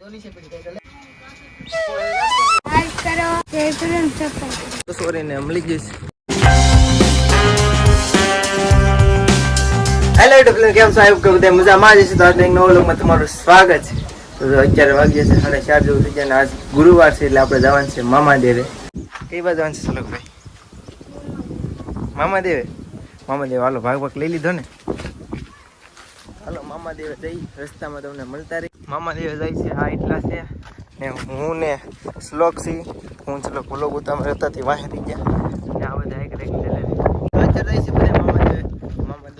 Hello YouTube કેમ સાહેબ મજામાં સ્વાગત છે. અત્યારે વાગ્યા છે સાડા ચાર જેવું થઈ જાય આજ ગુરુવાર છે એટલે આપણે જવાનું છે મામા દેવે. કઈ બાજુ જવાનું છે સલોકભાઈ મામા દેવે? મામા દેવ, હાલો ભાગ ભાગ લઈ લીધો ને. હાલો, મામા દેવે જઈ રસ્તામાં તમને મળતા રહી. મામા દેવ જાય છે આ એટલા છે. ને હું ને શ્લોક સી હું ચલો ભૂલો ઉતામાં રહેતા થી વાહે થઈ ગયા. ને આ બધા એક રેક લે. અત્યારે જાય છે બધા મામા દેવે. મામા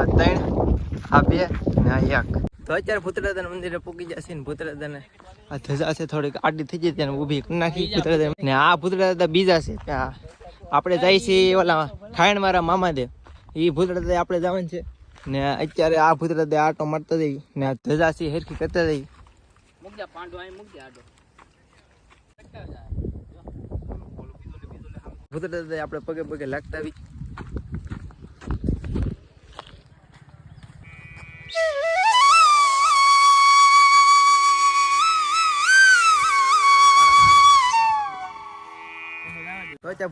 આ ત્રણ, આ બે ને આ એક. તો અત્યારે ભૂતરાદાન મંદિરે પૂકી જશે ને ભૂતરાદાને આ ધજા છે થોડીક આડી થઈ જાય ત્યાં ઊભી નાખી ભૂતરાદા ને આ ભૂતરાદા બીજા છે. ત્યાં આપણે જાય છે ઓલા ખાયણ મારા એ ભૂતરાદા આપણે જવાનું છે. ને અત્યારે આ ભૂતરાદા આટો મારતા જઈ ને આ ધજા છે હેરખી કરતા જઈ ભૂતરાદા આપણે પગે પગે લાગતા આવી.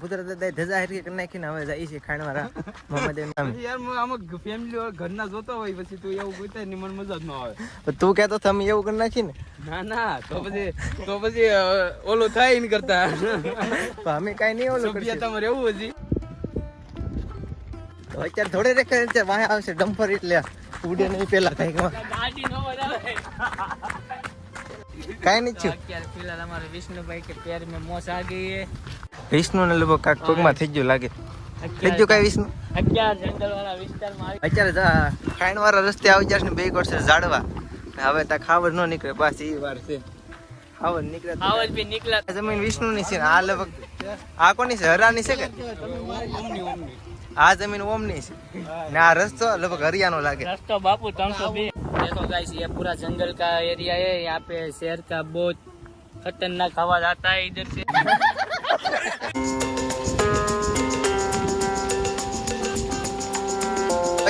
તો અત્યારે ધજા હેરખી કરી નાખીને હવે જાય છે ખાયણ મારા મામા યાર આમાં ફેમિલી ઘરના જોતા હોય પછી તું એવું પૂછે ને મને મજા જ ન આવે. તું કહેતો તમે એવું કરી નાખી ને? ના ના તો પછી તો પછી ઓલું થાય ને કરતા. અમે કાંઈ નહીં ઓલું કરશું. સભ્યતામાં રહેવું હજી? તો અત્યારે થોડે રેખે અત્યારે વાહે આવશે ડમ્પર એટલે ઉડે નહીં પેલા કઈ ગાડી નો વધારે કાંઈ નહીં થયું. અત્યારે ફિલહાલ અમારે વિષ્ણુભાઈ કે પેર મેં મોસ આ ગઈ હે. વિષ્ણુ ને લગભગ કાંક પગમાં થઈ ગયું લાગે થઈ ગયું કાંઈ વિષ્ણુ અત્યારે જંગલ વાળા વિસ્તારમાં આવી અત્યારે જા ખાઈણ વાળા રસ્તે આવી જશે ને બે કરશે ઝાડવા ને હવે ત્યાં ખાવડ ન નીકળે બસ એ વાર છે ખાવડ નીકળે તો આવાજ બી નીકળ્યા આ જમીન વિષ્ણુ ની છે ને આ લગભગ આ કોની છે હરાની છે કે ઓમની ઓમની આ જમીન ઓમની છે ને આ રસ્તો લગભગ હરિયાનો લાગે रास्ता बापू तीन बी देखो गाइस ये पूरा जंगल का एरिया है यहाँ पे शेर का बहुत खतरनाक आवाज आता है इधर से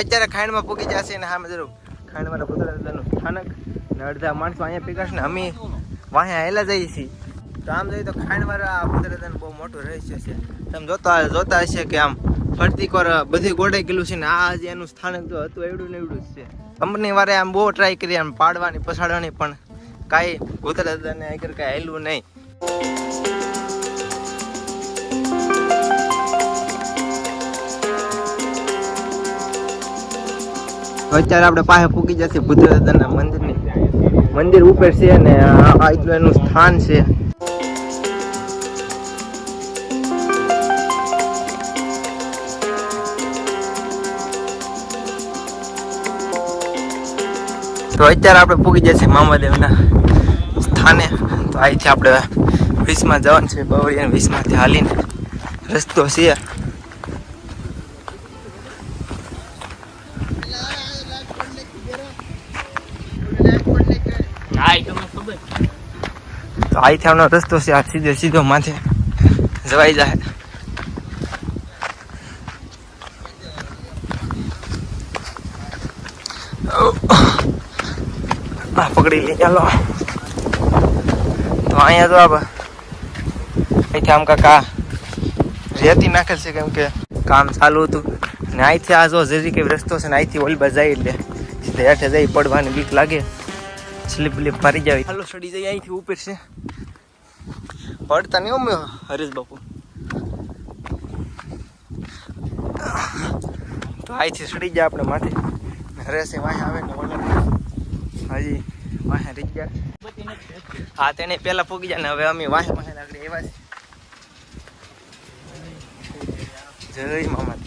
અત્યારે ખાંડમાં પૂકી જશે ને હા જરૂર. ખાંડમાં કુદરતનું સ્થાનક ને અડધા માણસો અહીંયા પીગાશ ને અમે વાહે આવેલા જઈએ છીએ. તો આમ જોઈએ તો ખાંડવાળા આ કુદરતનું બહુ મોટું રહસ્ય છે. તમે જોતા જોતા હશે કે આમ ફરતી કોર બધી ગોડાઈ ગયેલું છે ને આ જે એનું સ્થાનક જો હતું, એવડું ને એવડું જ છે. કંપની વારે આમ બહુ ટ્રાય કરી, આમ પાડવાની, પછાડવાની, પણ કાંઈ કુદરતને આગળ કાંઈ હેલું નહીં. અત્યારે આપણે પાસે પૂકી જશે ભૂતરાદાના મંદિરની. મંદિર ઉપર છે ને આ એનું સ્થાન છે. તો અત્યારે આપણે પૂકી જશે મામાદેવના સ્થાને. તો અહીંથી આપણે વીસમાં જવાનું છે બવરિયા વીસમાંથી હાલીને રસ્તો છે હાય તમને ખબર આમનો રસ્તો છે, આ સીધો સીધો માથે જવાઈ જાય. આ પકડી લઈ ચાલો. તો અહીંયા તો આપ અહીંથી આમ કાકા રેતી નાખેલ છે કેમ કે કામ ચાલુ હતું. ને અહીંથી આ જો જેવી કઈ રસ્તો છે ને અહીંથી ઓલી બાજુ જાય એટલે સીધે હેઠે જઈ પડવાની બીક લાગે. સ્લીપ બ્લીપ મારી જાય હાલો, સડી જાય, અહીંથી ઉપર છે. પડતા નહીં અમે હરેશ બાપુ. તો અહીંથી સડી જાય આપણે માથે. હરેશ વાંહે આવે ને ઓલે હજી વાંહે રહી ગયા. હા, તેને પહેલાં પૂગી જાય ને હવે અમે વાંહે વાંહે આગળ એવા છે જય મામા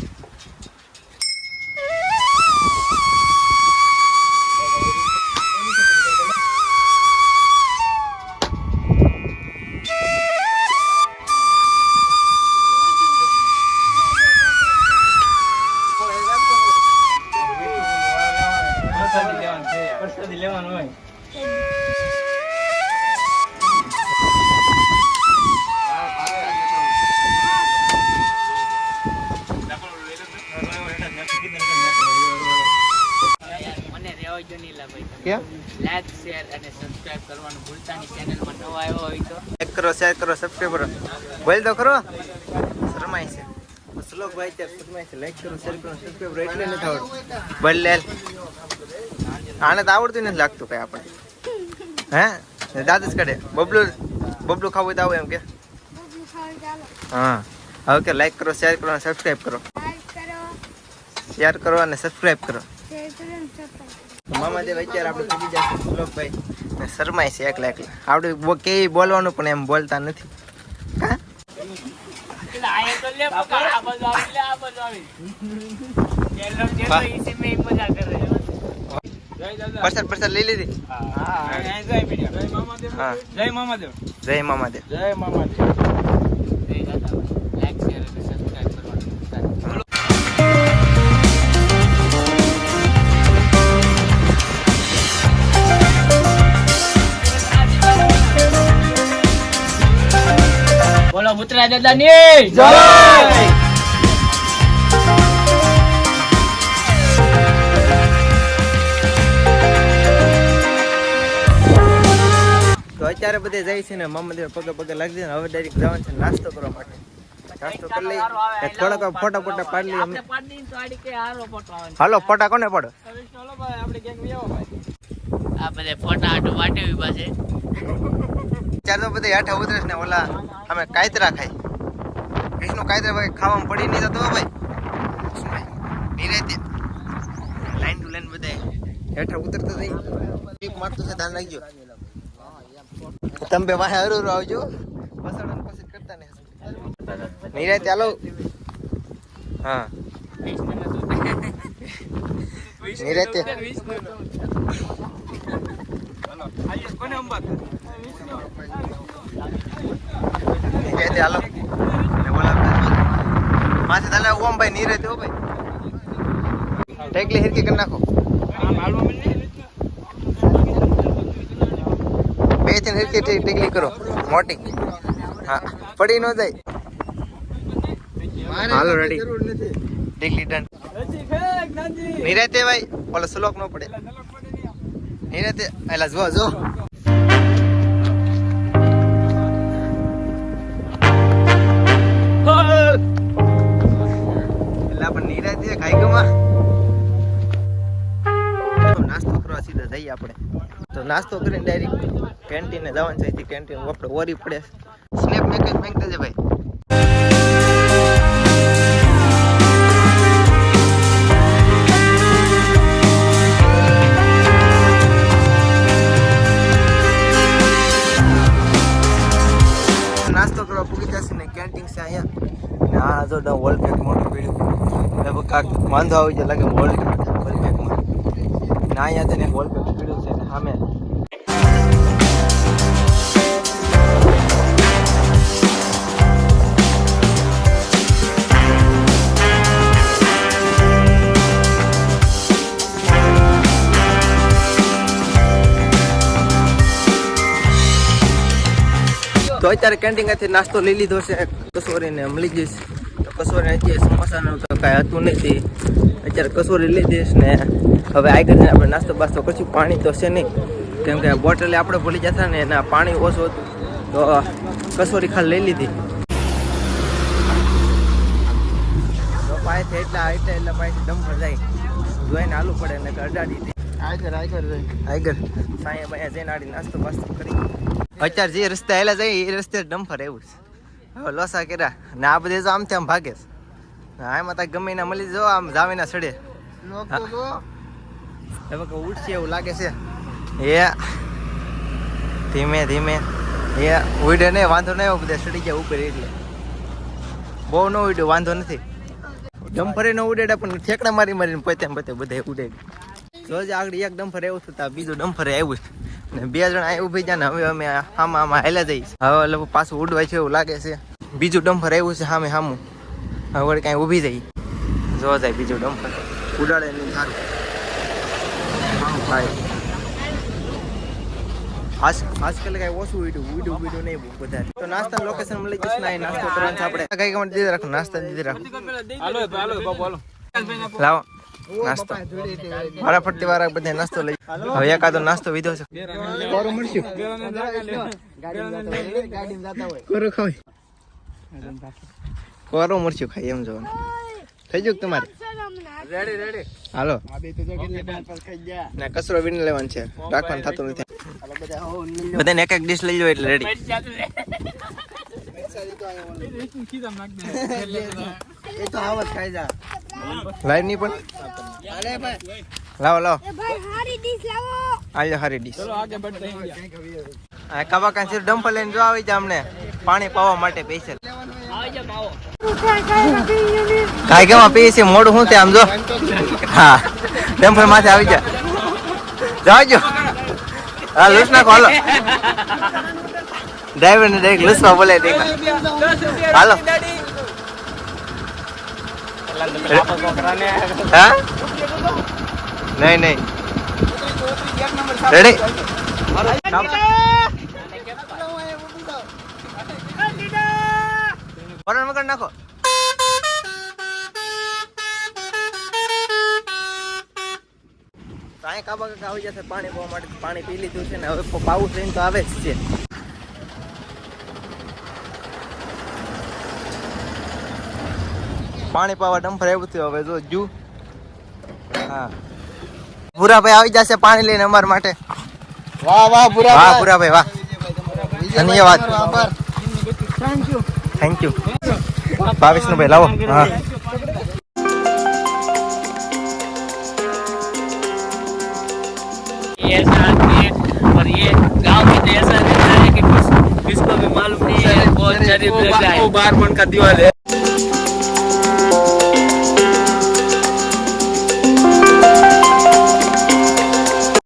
નીલાભાઈ લાઈક શેર અને સબસ્ક્રાઇબ કરવાનું ભૂલતા નહીં. ચેનલમાં નવા આવ્યો હોય તો. લાઈક કરો શેર કરો સબસ્ક્રાઈબ કરો. બોલ તો ખરો. શરમાય છે. શ્લોક ભાઈ શરમાય છે. લાઈક કરો શેર કરો સબસ્ક્રાઈબ કરો. એટલે નથી આવડતું. બોલ લે. આને તો આવડતું નથી લાગતું કઈ આપણે હે? દાદ જ કાઢે. બબલું બબલું ખાવું તો આવું એમ કે. બબલું હા. હવે કે લાઈક કરો શેર કરો અને સબસ્ક્રાઈબ કરો. શેર કરો અને સબસ્ક્રાઈબ કરો. શેર કરો અને સબસ્ક્રાઇબ કરો. મામાદેવ અત્યારે આપણે પૂછી જશે શ્લોકભાઈ શરમાય છે એકલા એકલા. આપણે બો- કેવી બોલવાનું પણ એમ બોલતા નથી. પ્રસાદ પ્રસાદ લઈ લીધી? જય મામાદેવ. જય મામાદેવ. જય મામાદેવ. બોલો પુત્રા દાદા ની જય! તો અત્યારે બધે જાય છે ને મામાદેવ પગે પગે લાગી દે હવે ડાયરેક્ટ જવાનું છે નાસ્તો કરવા માટે. નાસ્તો કરી લઈ થોડાક ફોટા ફોટા પાડી લઈએ અમને આપણે પાડી તો આડી કે હારો ફોટો આવે હાલો ફોટા કોને પાડો? આ બધે ફોટા આટો વાટે ઊભા છે ચાર તો બધા હેઠા ઉતરે ને ઓલા અમે કાયતરા ખાઈ. વિષ્ણુ કાયતરા ભાઈ ખાવામાં પડી નહીં જતો ભાઈ. શું ભાઈ નિરાતે. લાઈન ટુ લાઈન બધા હેઠા ઉતરતા થઈ એક મારતો છે ધ્યાન રાખજો. તમે બે વાહે હરું આવજો. પસાડો પછી કરતા ને નિરાતે હાલો. હા. નિરાતે. કોને અંબાત? નિરાતે હાલો માથે તાલે ઓમ ભાઈ નિરાતે હો ભાઈ. ટેકલી હિરકી કરી નાખો. બે ત્રણ હિરકી ટેકલી કરો. મોટી. હા પડી ન જાય. હાલો રેડી ટેકલી ડન નિરાતે ભાઈ ઓલો સ્લોક ન પડે. નિરાતે એલા જો જો નાસ્તો કરીને ડાયરેક્ટ કેન્ટીને જવાનું છે. અહીંથી કેન્ટીન આપણે ઓરી પડે સ્નેપ મેક જ દેજે ભાઈ નાસ્તો કરવા પૂગી જશે ને કેન્ટીન છે અહીંયા. ને આ જો ડા વોલપેક મોટું પીડ્યું. લગભગ કાંક વાંધો આવી જાય લાગે વોલ અહીંયા છે ને એક વોલપેક પીડ્યું છે ને સામે તો અત્યારે કેન્ટીનમાંથી નાસ્તો લઈ લીધો છે કસોરીને મળી જઈશ તો કસોરી અત્યારે સમોસાનું તો કાંઈ હતું નથી. અત્યારે કસોરી લઈ દઈશ ને. હવે આગળ જઈને આપણે નાસ્તો બાસ્તો કરશું. પાણી તો છે નહીં. કેમ કે બોટલે આપણે ભૂલી જતા ને એના પાણી ઓછું હતું. તો કસોરી ખાલી લઈ લીધી. પાસેથી એટલા એટલા એટલા પાસેથી ડમ્ફર જાય. જોઈને આલુ પડે ને અડાડી આગળ આગળ આગળ. બાયા જઈને આડી નાસ્તો બાસ્તો કરી. અત્યારે જે રસ્તે આવેલા જાય એ રસ્તે ડમ્ફર એવું છે. હવે લોસા કર્યા. ને આ બધે તો આમ ભાગે છે. આમાં ત્યાં ગમે ના મળી જો આમ જાવીના સડે. હવે કે ઉઠશે એવું લાગે છે. એ ધીમે ધીમે. એ ઉડે નહીં વાંધો નહીં બધા સડી ગયા ઉપર એટલે. બહુ ન ઉડ્યો વાંધો નથી. ડમ્ફરે ન ઉડેડા પણ ઠેકડા મારી મારીને પોતે પોતે બધે ઉડે. રોજ આગળ એક ડમ્ફર એવું થતા બીજું ડમ્ફર આવ્યું ને બે જણા અહીં ઊભી જાય ને હવે અમે આમાં આમાં હાલ્યા જઈશ. હવે પાછું ઉડવાય છે એવું લાગે છે. બીજું ડમ્ફર આવ્યું છે સામે સામું હવે કાંઈ ઊભી જઈ. જોવા જાય બીજું ડમ્ફર. ઉડાડે નહીં સારું ભાઈ. આજ આજકાલ કઈ ઓછું ઉડ્યું. ઉડ્યું ઉડ્યું નહીં વધારે. તો નાસ્તા લોકેશન મળી જશે ને નાસ્તો કરવાનું આપણે. કઈ દીધી રાખો નાસ્તા દીધી રાખો. હાલો હાલો બાપુ હાલો. લાવો. નાસ્તો. મારા ફરતી વાળા બધા નાસ્તો લઈ. હવે એકાદો નાસ્તો વિધો છે. કોરો મળશું કોરું ખાય ખાઈ એમ જોવાનું. થઈ ગયું કે તમારે? રેડી રેડી હાલો. ને કચરો વીણ લેવાનું છે. રાખવાનું થતું નથી. બધાને એક એક ડીશ લઈ લો એટલે રેડી લાઈવ નહીં પણ? લાવો લાવો. આજો હારી ડીશ આ કાબા કાંસી ડમ્પ લઈને જો આવી જા અમને. પાણી પાવા માટે પૈસા કાંઈ કેવા પીએ છે મોઢું શું છે આમ જો? હા ડમ્પર માથે આવી જા. જાજો. હા લૂસ નાખો હાલો. ડ્રાઈવર ને ડાયરેક્ટ લૂસવા બોલે દેખ હાલો. હા? નહીં રેડી વરણ વગર નાખો. અહીંયા કાબા કાકા આવી જશે, પાણી પીવા માટે, પાણી પી લીધું છે ને હવે પાવું થઈને તો આવે જ છે. પાણી પાવા ડમ્ફર એવું થયું હવે જો જુ હા ભૂરાભાઈ આવી જશે પાણી લઈને અમારા માટે વાહ વાહ પૂરા વાહ ભૂરાભાઈ વાહ ધન્યવાદ થેન્ક યુ ભાવેશ નું ભાઈ લાવો હા ये ऐसा आदमी है और ये गांव में तो ऐसा रहता है कि किस- किसको भी मालूम नहीं है बहुत शरीफ लग रहा है बार मन का दीवार है